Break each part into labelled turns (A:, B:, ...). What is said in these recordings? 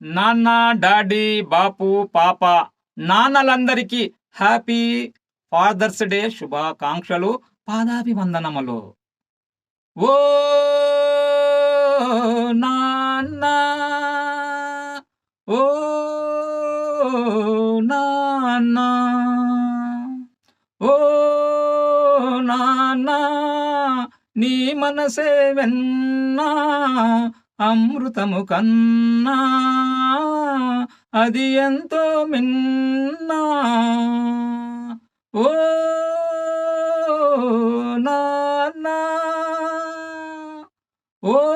A: నాన్న డాడీ బాపు పాప నాన్నలందరికీ happy fathers day శుభాకాంక్షలు పాదాభివందనములు. ఓ నాన్న ఓ నాన్న ఓ నాన్న నీ మనసే వెన్నా అమృతము కన్నా. అది ఎంతో మిన్నా. ఓ నాన్న. ఓ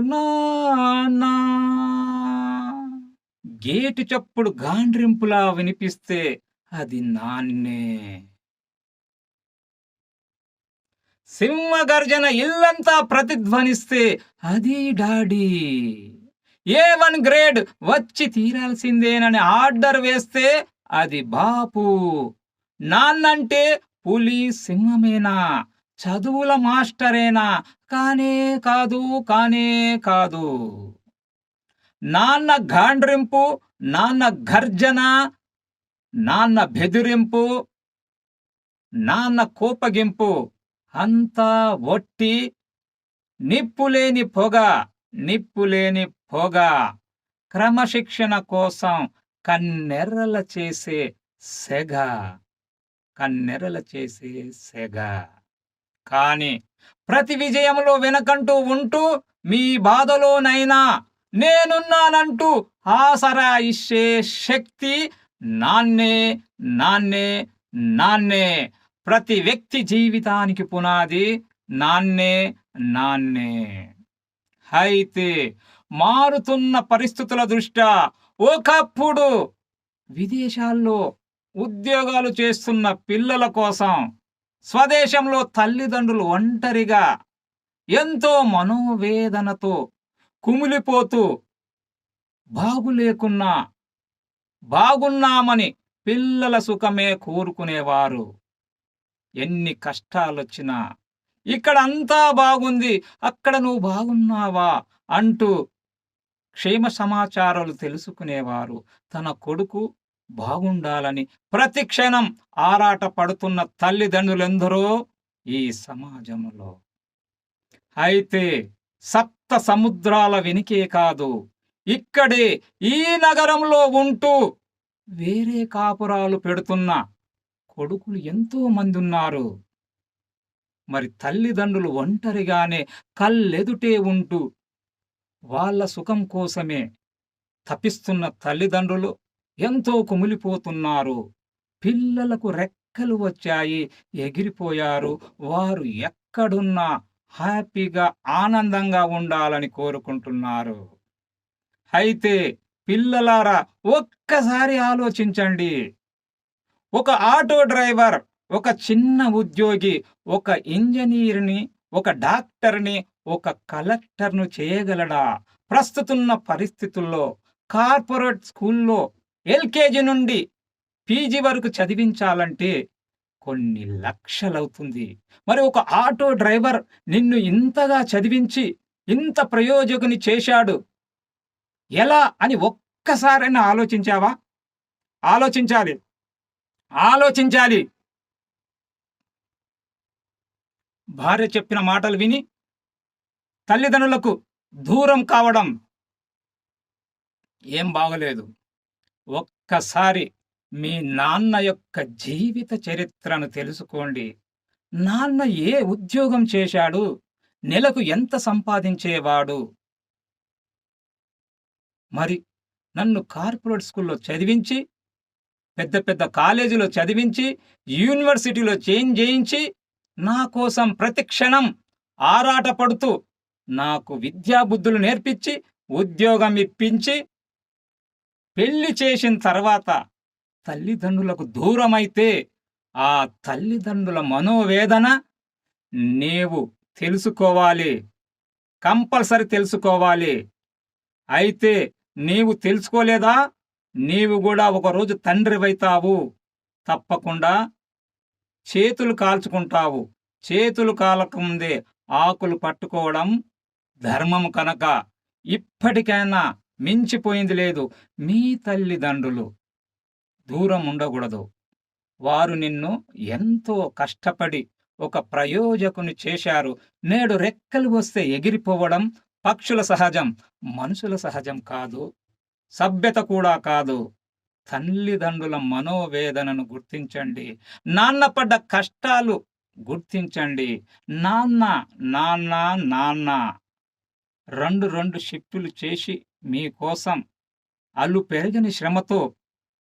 A: నాన్న. గేటు చప్పుడు గాండ్రింపులా వినిపిస్తే అది నాన్నే. సింహ గర్జన ఇల్లంతా ప్రతిధ్వనిస్తే అది డాడీ. ఏ వన్ గ్రేడ్ వచ్చి తీరాల్సిందేనని ఆర్డర్ వేస్తే అది బాపు. నాన్నంటే పులి సింహమేనా? చదువుల మాస్టరేనా? కానే కాదు కానే కాదు. నాన్న గాండ్రింపు నాన్న గర్జన నాన్న బెదిరింపు నాన్న కోపగింపు అంతా ఒట్టి నిప్పులేని పొగ నిప్పులేని పోగా క్రమశిక్షణ కోసం కన్నెర్రల చేసే సెగ. కన్నెర్రల చేసే సెగ. కాని ప్రతి విజయంలో వెనకంటూ ఉంటూ మీ బాధలోనైనా నేనున్నానంటూ ఆసరా ఇచ్చే శక్తి నాన్నే నాన్నే నాన్నే. ప్రతి వ్యక్తి జీవితానికి పునాది నాన్నే నాన్నే. అయితే మారుతున్న పరిస్థితుల దృష్ట్యా ఒకప్పుడు విదేశాల్లో ఉద్యోగాలు చేస్తున్న పిల్లల కోసం స్వదేశంలో తల్లిదండ్రులు ఒంటరిగా ఎంతో మనోవేదనతో కుమిలిపోతూ బాగులేకున్నా బాగున్నామని పిల్లల సుఖమే కోరుకునేవారు. ఎన్ని కష్టాలొచ్చినా ఇక్కడ అంతా బాగుంది అక్కడ నువ్వు బాగున్నావా అంటూ క్షేమ సమాచారాలు తెలుసుకునేవారు. తన కొడుకు బాగుండాలని ప్రతి క్షణం ఆరాట పడుతున్న తల్లిదండ్రులెందరో ఈ సమాజంలో. అయితే సప్త సముద్రాల వెనికే కాదు ఇక్కడే ఈ నగరంలో ఉంటూ వేరే కాపురాలు పెడుతున్న కొడుకులు ఎంతో మంది ఉన్నారు. మరి తల్లిదండ్రులు ఒంటరిగానే కళ్ళెదుటే ఉంటూ వాళ్ళ సుఖం కోసమే తపిస్తున్న తల్లిదండ్రులు ఎంతో కుమిలిపోతున్నారు. పిల్లలకు రెక్కలు వచ్చాయి ఎగిరిపోయారు. వారు ఎక్కడున్నా హ్యాపీగా ఆనందంగా ఉండాలని కోరుకుంటున్నారు. అయితే పిల్లలారా ఒక్కసారి ఆలోచించండి. ఒక ఆటో డ్రైవర్ ఒక చిన్న ఉద్యోగి ఒక ఇంజనీర్ని ఒక డాక్టర్ని ఒక కలెక్టర్ను చేయగలడా? ప్రస్తుతున్న పరిస్థితుల్లో కార్పొరేట్ స్కూల్లో ఎల్కేజీ నుండి పీజీ వరకు చదివించాలంటే కొన్ని లక్షలవుతుంది. మరి ఒక ఆటో డ్రైవర్ నిన్ను ఇంతగా చదివించి ఇంత ప్రయోజకుని చేశాడు. ఎలా అని ఒక్కసారైనా ఆలోచించావా? ఆలోచించాలి. ఆలోచించాలి. భార్య చెప్పిన మాటలు విని తల్లిదండ్రులకు దూరం కావడం ఏం బాగలేదు. ఒక్కసారి మీ నాన్న యొక్క జీవిత చరిత్రను తెలుసుకోండి. నాన్న ఏ ఉద్యోగం చేశాడు? నెలకు ఎంత సంపాదించేవాడు? మరి నన్ను కార్పొరేట్ స్కూల్లో చదివించి పెద్ద పెద్ద కాలేజీలో చదివించి యూనివర్సిటీలో చేంజ్ చేయించి నా కోసం ప్రతి క్షణం ఆరాటపడుతూ నాకు విద్యాబుద్ధులు నేర్పించి ఉద్యోగం ఇప్పించి పెళ్ళి చేసిన తర్వాత తల్లిదండ్రులకు దూరమైతే ఆ తల్లిదండ్రుల మనోవేదన నీవు తెలుసుకోవాలి కంపల్సరీ తెలుసుకోవాలి. అయితే నీవు తెలుసుకోలేదా? నీవు కూడా ఒకరోజు తండ్రివైతావు. తప్పకుండా చేతులు కాల్చుకుంటావు. చేతులు కాలకముందే ఆకులు పట్టుకోవడం ధర్మం కనుక ఇప్పటికైనా మించిపోయింది లేదు. మీ తల్లిదండ్రులు దూరం ఉండకూడదు. వారు నిన్ను ఎంతో కష్టపడి ఒక ప్రయోజకుని చేశారు. నేడు రెక్కలు వస్తే ఎగిరిపోవడం పక్షుల సహజం మనుషుల సహజం కాదు. సభ్యత కూడా కాదు. తల్లిదండ్రుల మనోవేదనను గుర్తించండి. నాన్న పడ్డ కష్టాలు గుర్తించండి. నాన్న నాన్న నాన్న. రెండు రెండు షిఫ్టులు చేసి మీకోసం అల్లు పెరిగిన శ్రమతో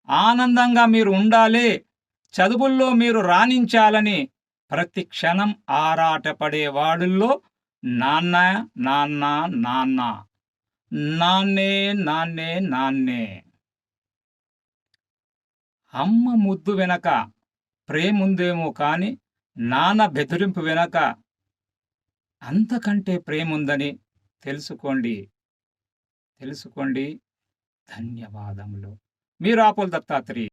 A: ఆనందంగా మీరు ఉండాలి. చదువుల్లో మీరు రాణించాలని ప్రతి క్షణం ఆరాటపడే వాడుల్లో నాన్న నాన్న నాన్న. నాన్నే నాన్నే నాన్నే. అమ్మ ముద్దు వెనక ప్రేముందేమో కాని నాన్న బెదిరింపు వెనక అంతకంటే ప్రేముందని తెలుసుకోండి. తెలుసుకోండి. ధన్యవాదములు. మీరు ఆపుల దత్తాత్రి